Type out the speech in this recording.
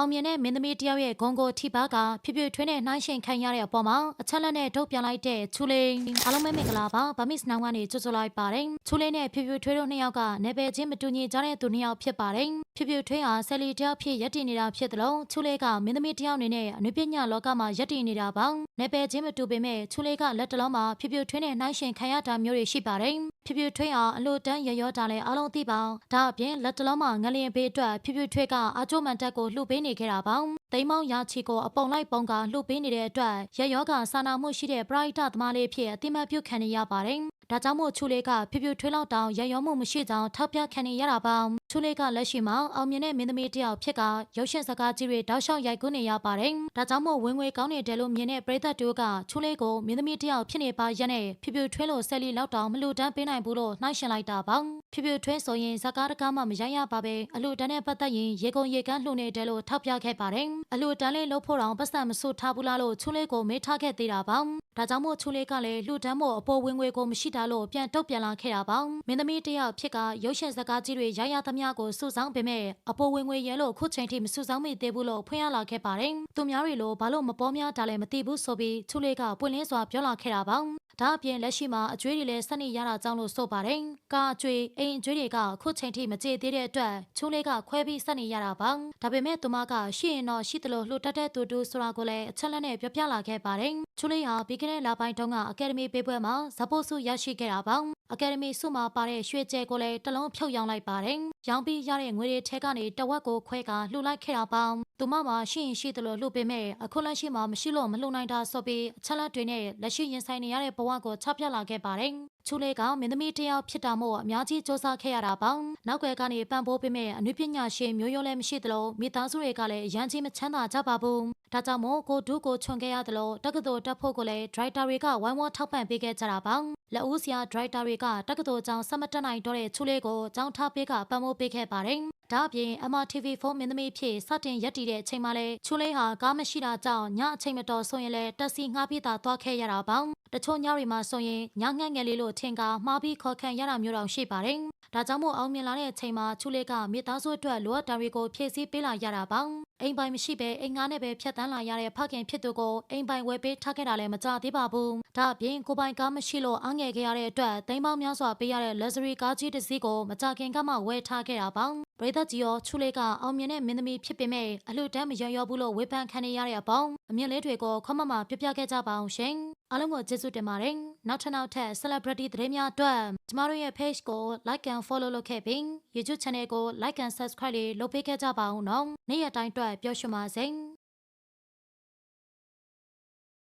အောင်မြင်တဲ့မင်းသမီးတယောက်ရဲ့ဂုံကိုထိပါကဖြည်းဖြည်းထွေးနဲ့နှိုင်းရှင်ခံရတဲ့အပေါ်မှာအချက်လက်နဲ့ထုတ်ပြန်လိုက်တဲ့ချူလေးအားလုံးပဲမင်္ဂလာပါဗမစ်နောင်ကနေကြိုဆိုလိုက်ပါတယ်ချူလေးနဲ့ဖြည်းဖြည်းထွေးတို့နှစ်ယောက်ကနေပယ်ချင်းမတူညီကြတဲ့သူနှစ်ယောက်ဖြစ်ပါတယ်ဖြည်းဖြည်းထွေးဟာဆယ်လီတယောက်ဖြစ်ရက်တည်နေတာဖြစ်တယ်လို့ချူလေးကမင်းသမီးတယောက်အနေနဲ့အနုပညာလောကမှာရက်တည်နေတာပေါ့ နေပယ်ချင်းမတူပေမဲ့ချူလေးကလက်တလုံးမှာဖြည်းဖြည်းထွေးနဲ့နှိုင်းရှင်ခံရတာမျိုးတွေရှိပါတယ်ဖြည်းဖြည်းထွေးဟာအလို့တန်းရရောတာလဲအားလုံးသိပါဒါအပြင်လက်တလုံးမှာငလျင်ဘေးအတွက်ဖြည်းဖြည်းထွေးကအာကျိုမန်တက်ကိုလှုပ်ပေးနေခဲ့တာပေါ့သိမ်းမောင်းရာချီကိုအပုံလိုက်ပုံကလှုပ်ပေးနေတဲ့အတွက်ရရောကစာနာမှုရှိတဲ့ပရိဒသမားလေးဖြစ်အတိမတ်ပြုတ်ခံနေရပါတယ် ဒါကြောင့်မို့ချူလေးကဖြည်းဖြည်းထွေးလောက်တောင်ရရောမှုမရှိကြောင်းထောက်ပြခံနေရတာပါချူလေးကလက်ရှိမှာအောင်မြင်တဲ့မင်းသမီးတစ်ယောက်ဖြစ်ကရုပ်ရှင်စကားကြီးတွေတောက်လျှောက်ရိုက်ကူးနေရပါတယ်ဒါကြောင့်မို့ဝင်ငွေကောင်းနေတယ်လို့မြင်တဲ့ပရိသတ်တို့ကချူလေးကိုမင်းသမီးတစ်ယောက်ဖြစ်နေပါရက်နဲ့ဖြည်းဖြည်းထွေးလို့ဆယ်လီလောက်တောင်မလူတန်းပေးနိုင်ဘူးလို့နှိုင်းရှင်လိုက်တာပါ ဖြည်းဖြည်းထွေးဆိုရင်စကားတကားမှမရိုက်ရပါပဲအလူတန်းနဲ့ပတ်သက်ရင်ရေကုန်ရေကန်းလှူနေတယ်လို့ထောက်ပြခဲ့ပါတယ်အလူတန်းလေးလှုပ်ဖို့တောင်ပတ်စံမဆူထားဘူးလားလို့ချူလေးကိုမေးထားခဲ့သေးတာပါဒါကြောင့်မို့ချူလေးကလည်းလှူဒန်းဖို့အပေါ်ဝင်ငွေကိုမရှိတာလို့ပြန်တုတ်ပြန်လာခဲ့တာပါမင်းသမီးတယောက်ဖြစ်ကရုပ်ရှင်စကားကြီးတွေရရသမျှကိုစုဆောင်းပေမဲ့အပေါ်ဝင်ငွေရဲလို့ခုချိန်ထိမစုဆောင်းမိသေးဘူးလို့ဖွင့်ရလာခဲ့ပါတယ်သူများတွေလိုဘာလို့မပေါ်များတာလဲမသိဘူးဆိုပြီးချူလေးကပွင့်လင်းစွာပြောလာခဲ့တာပါ ဒါအပြင်လက်ရှိမှာအကျွေးတွေလည်းဆက်နေရတာကြောင့်လို့ဆိုပါတယ်။ကားအကျွေးအိမ်အကျွေးတွေကခုချိန်ထိမကြေသေးတဲ့အတွက်ချိုးလေးကခွဲပြီးဆက်နေရတာပါ။ဒါပေမဲ့သူမကရှိရင်တော့ရှိသလိုလှူတတ်တဲ့သူတူဆိုတာကိုလည်းအချက်လက်နဲ့ပြောပြလာခဲ့ပါတယ်။ချိုးလေးဟာပြီးခဲ့တဲ့လပိုင်းတုန်းကအကယ်ဒမီပေးပွဲမှာဇပို့ဆုရရှိခဲ့တာပါ။အကယ်ဒမီဆုမှာပါတဲ့ရွှေကျဲကိုလည်းတစ်လုံးဖြုတ်ရောင်းလိုက်ပါတယ်။ရောင်းပြီးရတဲ့ငွေတွေထဲကနေတဝက်ကိုခွဲကလှူလိုက်ခဲ့တာပါ။ သူမမှာရှိရင်ရှိသလိုလှူပေးမဲ့အခုလက်ရှိမှာမရှိလို့မလှူနိုင်တာဆိုပြီးအချက်လက်တွေနဲ့လက်ရှိရင်ဆိုင်နေရတဲ့ဘဝကိုချပြလာခဲ့ပါတယ်။ချူလေးကမင်းသမီးတယောက်ဖြစ်တာမို့အများကြီးစူးစမ်းခဲ့ရတာပေါ့။နောက်ွယ်ကနေပံ့ပိုးပေးမဲ့အနုပညာရှင်မျိုးရိုးလည်းမရှိသလိုမိသားစုတွေကလည်းအရန်ကြီးမချမ်းသာကြပါဘူး။ဒါကြောင့်မို့ကိုဒုကိုချွန်ခဲ့ရတယ်လို့တက္ကသိုလ်တက်ဖို့ကိုလည်းဒရိုက်တာတွေကဝိုင်းဝန်းထောက်ပံ့ပေးခဲ့ကြတာပေါ့။လက်ဦးဆရာဒရိုက်တာတွေကတက္ကသိုလ်ကျောင်းဆက်မတက်နိုင်တော့တဲ့ချူလေးကိုကျောင်းထားပေးကပံ့ပိုးပေးခဲ့ပါတယ်။ ဒါအပြင် MRTV4 မင်းသမီးဖြစ်စတင်ရက်တည်တဲ့အချိန်မှာလဲချူလေးဟာကားမရှိတာကြောင့်ညအချိန်မတော်ဆိုရင်လဲတက်စီငှားပြီးသားသွားခဲ့ရတာပေါ့တချို့ညတွေမှာဆိုရင်ညငှက်ငယ်လေးလို့ထင်ကာမှားပြီးခေါ်ခံရတာမျိုးတောင်ရှိပါတယ် ဒါကြောင့်မို့အောင်မြင်လာတဲ့အချိန်မှာချူလေးကမိသားစုအတွက်လိုအပ်တာတွေကိုဖြည့်ဆည်းပေးလာရတာပါအိမ်ပိုင်မရှိပဲအိမ်ငါးနဲ့ပဲဖြတ်တန်းလာရတဲ့ဖခင်ဖြစ်သူကိုအိမ်ပိုင်ဝယ်ပေးထားခဲ့တာလည်းမကြသေးပါဘူးဒါအပြင်ကိုပိုင်ကားမရှိလို့အငယ်ခဲ့ရတဲ့အတွက်တိမ်ပေါင်းများစွာပေးရတဲ့ luxury ကားကြီးတစ်စီးကိုမကြခင်ကမှဝယ်ထားခဲ့တာပါပရိသတ်ကြီးရောချူလေးကအောင်မြင်တဲ့မင်းသမီးဖြစ်ပေမဲ့အလှတန်းမရောရောဘူးလို့ဝေဖန်ခံနေရတဲ့အပေါင်းအမြင်လေးတွေကိုခွမမပြပြခဲ့ကြပါအောင်ရှင် အားလုံးကိုကျေးဇူးတင်ပါတယ်နောက်ထပ်နောက်ထပ် celebrity သတင်းများအတွက်ကျမတို့ရဲ့ page ကို like and follow လုပ်ခဲ့ပြီး YouTube channel ကို like and subscribe လေးလုပ်ပေးခဲ့ကြပါဦးနော်နေ့ရက်တိုင်းအတွက်ပျော်ရွှင်ပါစေ